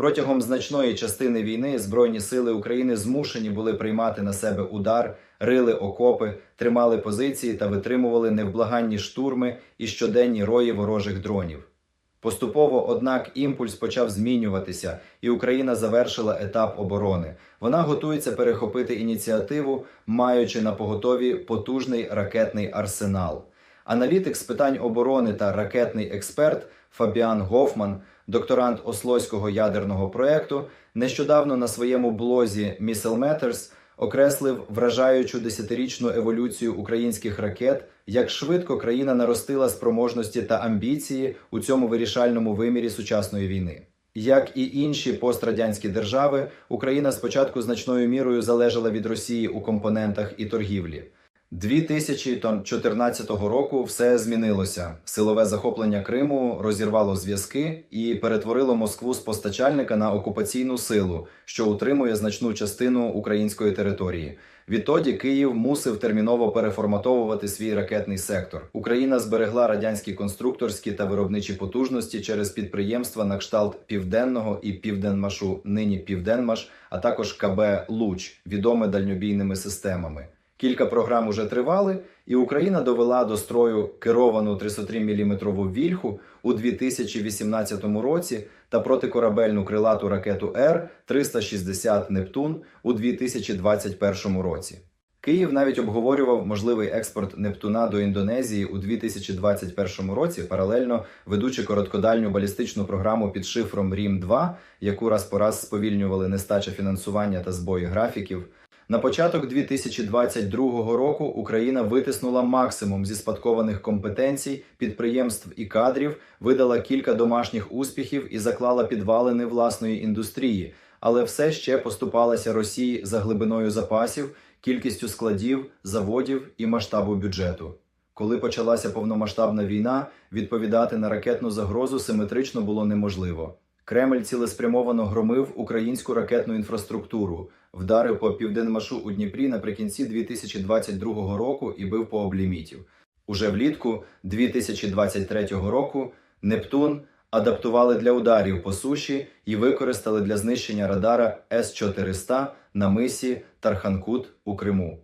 Протягом значної частини війни Збройні сили України змушені були приймати на себе удар, рили окопи, тримали позиції та витримували невблаганні штурми і щоденні рої ворожих дронів. Поступово, однак, імпульс почав змінюватися, і Україна завершила етап оборони. Вона готується перехопити ініціативу, маючи на поготові потужний ракетний арсенал. Аналітик з питань оборони та ракетний експерт Фабіан Гофман, докторант Ослоського ядерного проекту, нещодавно на своєму блозі Missile Matters окреслив вражаючу десятирічну еволюцію українських ракет, як швидко країна наростила спроможності та амбіції у цьому вирішальному вимірі сучасної війни. Як і інші пострадянські держави, Україна спочатку значною мірою залежала від Росії у компонентах і торгівлі. 2014 року все змінилося. Силове захоплення Криму розірвало зв'язки і перетворило Москву з постачальника на окупаційну силу, що утримує значну частину української території. Відтоді Київ мусив терміново переформатовувати свій ракетний сектор. Україна зберегла радянські конструкторські та виробничі потужності через підприємства на кшталт Південного і Південмашу, нині Південмаш, а також КБ Луч, відоме дальньобійними системами. Кілька програм уже тривали, і Україна довела до строю керовану 303 мм вільху у 2018 році та протикорабельну крилату ракету Р 360 Нептун у 2021 році. Київ навіть обговорював можливий експорт Нептуна до Індонезії у 2021 році, паралельно ведучи короткодальню балістичну програму під шифром Рім 2 яку раз по раз сповільнювали нестача фінансування та збої графіків. На початок 2022 року Україна витиснула максимум зі спадкованих компетенцій, підприємств і кадрів, видала кілька домашніх успіхів і заклала підвалини власної індустрії, але все ще поступалася Росії за глибиною запасів, кількістю складів, заводів і масштабу бюджету. Коли почалася повномасштабна війна, відповідати на ракетну загрозу симетрично було неможливо. Кремль цілеспрямовано громив українську ракетну інфраструктуру, вдарив по південмашу у Дніпрі наприкінці 2022 року і бив по облімітів. Уже влітку 2023 року Нептун адаптували для ударів по суші і використали для знищення радара С-400 на мисі Тарханкут у Криму.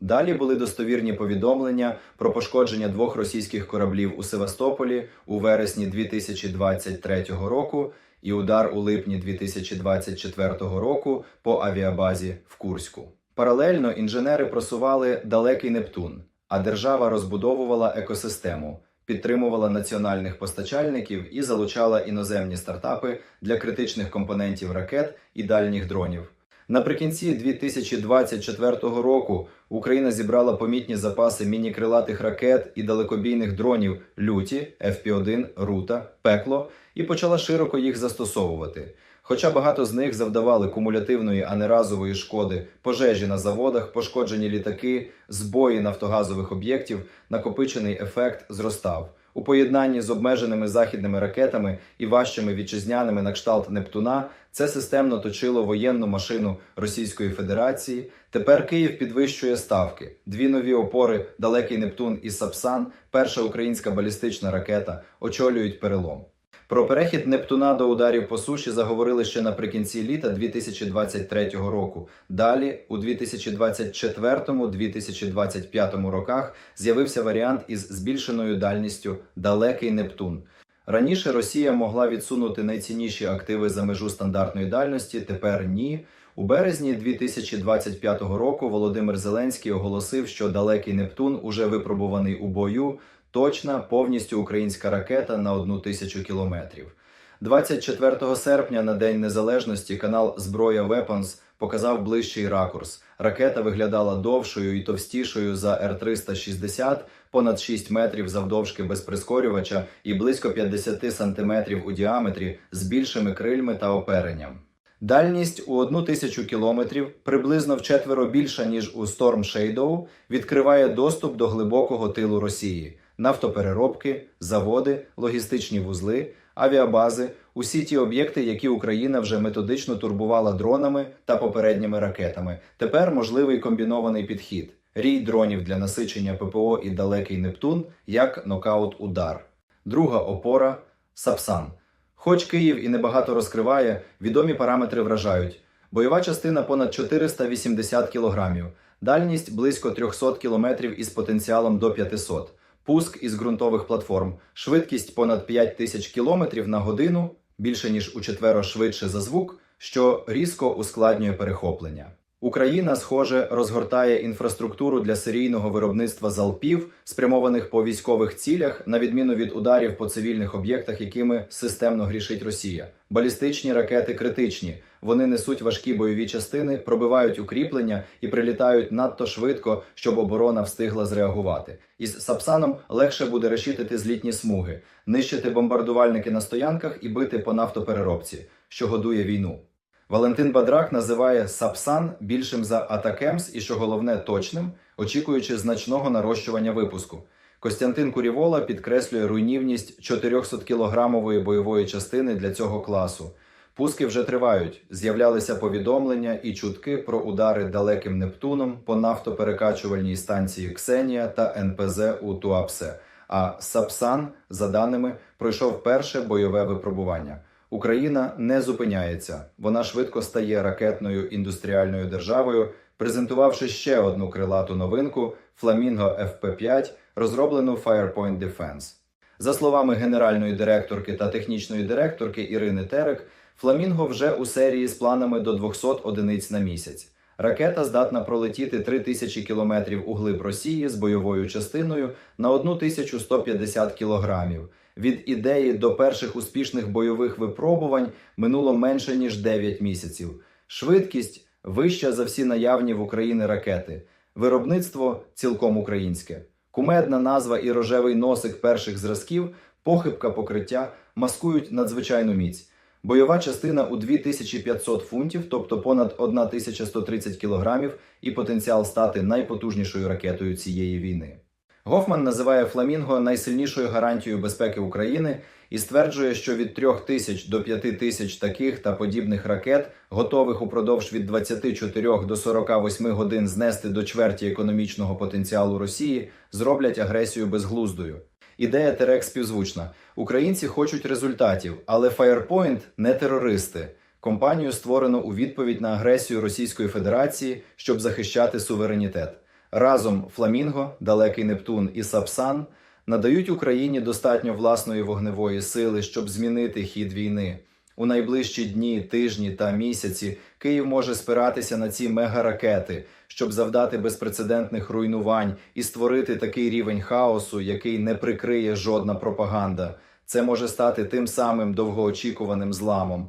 Далі були достовірні повідомлення про пошкодження двох російських кораблів у Севастополі у вересні 2023 року і удар у липні 2024 року по авіабазі в Курську. Паралельно інженери просували далекий Нептун, а держава розбудовувала екосистему, підтримувала національних постачальників і залучала іноземні стартапи для критичних компонентів ракет і дальніх дронів. Наприкінці 2024 року Україна зібрала помітні запаси міні-крилатих ракет і далекобійних дронів люті, FP-1, Рута, Пекло і почала широко їх застосовувати. Хоча багато з них завдавали кумулятивної, а не разової шкоди, пожежі на заводах, пошкоджені літаки, збої нафтогазових об'єктів, накопичений ефект зростав. У поєднанні з обмеженими західними ракетами і важчими вітчизняними на кшталт Нептуна це системно точило воєнну машину Російської Федерації. Тепер Київ підвищує ставки. Дві нові опори Далекий Нептун і Сапсан, перша українська балістична ракета, очолюють перелом. Про перехід Нептуна до ударів по суші заговорили ще наприкінці літа 2023 року. Далі, у 2024-2025 роках, з'явився варіант із збільшеною дальністю Далекий Нептун. Раніше Росія могла відсунути найцінніші активи за межу стандартної дальності. Тепер ні. У березні 2025 року Володимир Зеленський оголосив, що далекий Нептун уже випробуваний у бою. Точна повністю українська ракета на одну тисячу кілометрів. 24 серпня на День Незалежності канал Зброя Weapons показав ближчий ракурс. Ракета виглядала довшою і товстішою за Р-360, понад 6 метрів завдовжки без прискорювача і близько 50 сантиметрів у діаметрі з більшими крильми та оперенням. Дальність у одну тисячу кілометрів, приблизно вчетверо більша ніж у Storm Shadow, відкриває доступ до глибокого тилу Росії нафтопереробки, заводи, логістичні вузли, авіабази, усі ті об'єкти, які Україна вже методично турбувала дронами та попередніми ракетами. Тепер можливий комбінований підхід: рій дронів для насичення ППО і далекий Нептун як нокаут-удар. Друга опора Сапсан. Хоч Київ і небагато розкриває, відомі параметри вражають. Бойова частина понад 480 кілограмів, дальність близько 300 кілометрів із потенціалом до 500, пуск із ґрунтових платформ, швидкість понад 5000 кілометрів на годину, більше ніж у четверо швидше за звук, що різко ускладнює перехоплення. Україна, схоже, розгортає інфраструктуру для серійного виробництва залпів, спрямованих по військових цілях, на відміну від ударів по цивільних об'єктах, якими системно грішить Росія. Балістичні ракети критичні. Вони несуть важкі бойові частини, пробивають укріплення і прилітають надто швидко, щоб оборона встигла зреагувати. Із Сапсаном легше буде решітити злітні смуги, нищити бомбардувальники на стоянках і бити по нафтопереробці, що годує війну. Валентин Бадрак називає Сапсан більшим за Атакемс і, що головне, точним, очікуючи значного нарощування випуску. Костянтин Курівола підкреслює руйнівність 400-кілограмової бойової частини для цього класу. Пуски вже тривають. З'являлися повідомлення і чутки про удари далеким Нептуном по нафтоперекачувальній станції Ксенія та НПЗ у Туапсе. А Сапсан, за даними, пройшов перше бойове випробування. Україна не зупиняється. Вона швидко стає ракетною індустріальною державою, презентувавши ще одну крилату новинку Flamingo FP5, розроблену Firepoint Defense. За словами генеральної директорки та технічної директорки Ірини Терек, Фламінго вже у серії з планами до 200 одиниць на місяць. Ракета здатна пролетіти 3000 кілометрів у глиб Росії з бойовою частиною на 1150 кілограмів. Від ідеї до перших успішних бойових випробувань минуло менше ніж 9 місяців. Швидкість вища за всі наявні в Україні ракети. Виробництво цілком українське. Кумедна назва і рожевий носик перших зразків, похибка покриття маскують надзвичайну міць. Бойова частина у 2500 фунтів, тобто понад 1130 кілограмів, і потенціал стати найпотужнішою ракетою цієї війни. Гофман називає Фламінго найсильнішою гарантією безпеки України і стверджує, що від 3 тисяч до 5 тисяч таких та подібних ракет, готових упродовж від 24 до 48 годин знести до чверті економічного потенціалу Росії, зроблять агресію безглуздою. Ідея Терек співзвучна. Українці хочуть результатів, але Firepoint не терористи. Компанію створено у відповідь на агресію Російської Федерації, щоб захищати суверенітет. Разом Фламінго, Далекий Нептун і Сапсан надають Україні достатньо власної вогневої сили, щоб змінити хід війни. У найближчі дні, тижні та місяці Київ може спиратися на ці мегаракети, щоб завдати безпрецедентних руйнувань і створити такий рівень хаосу, який не прикриє жодна пропаганда. Це може стати тим самим довгоочікуваним зламом.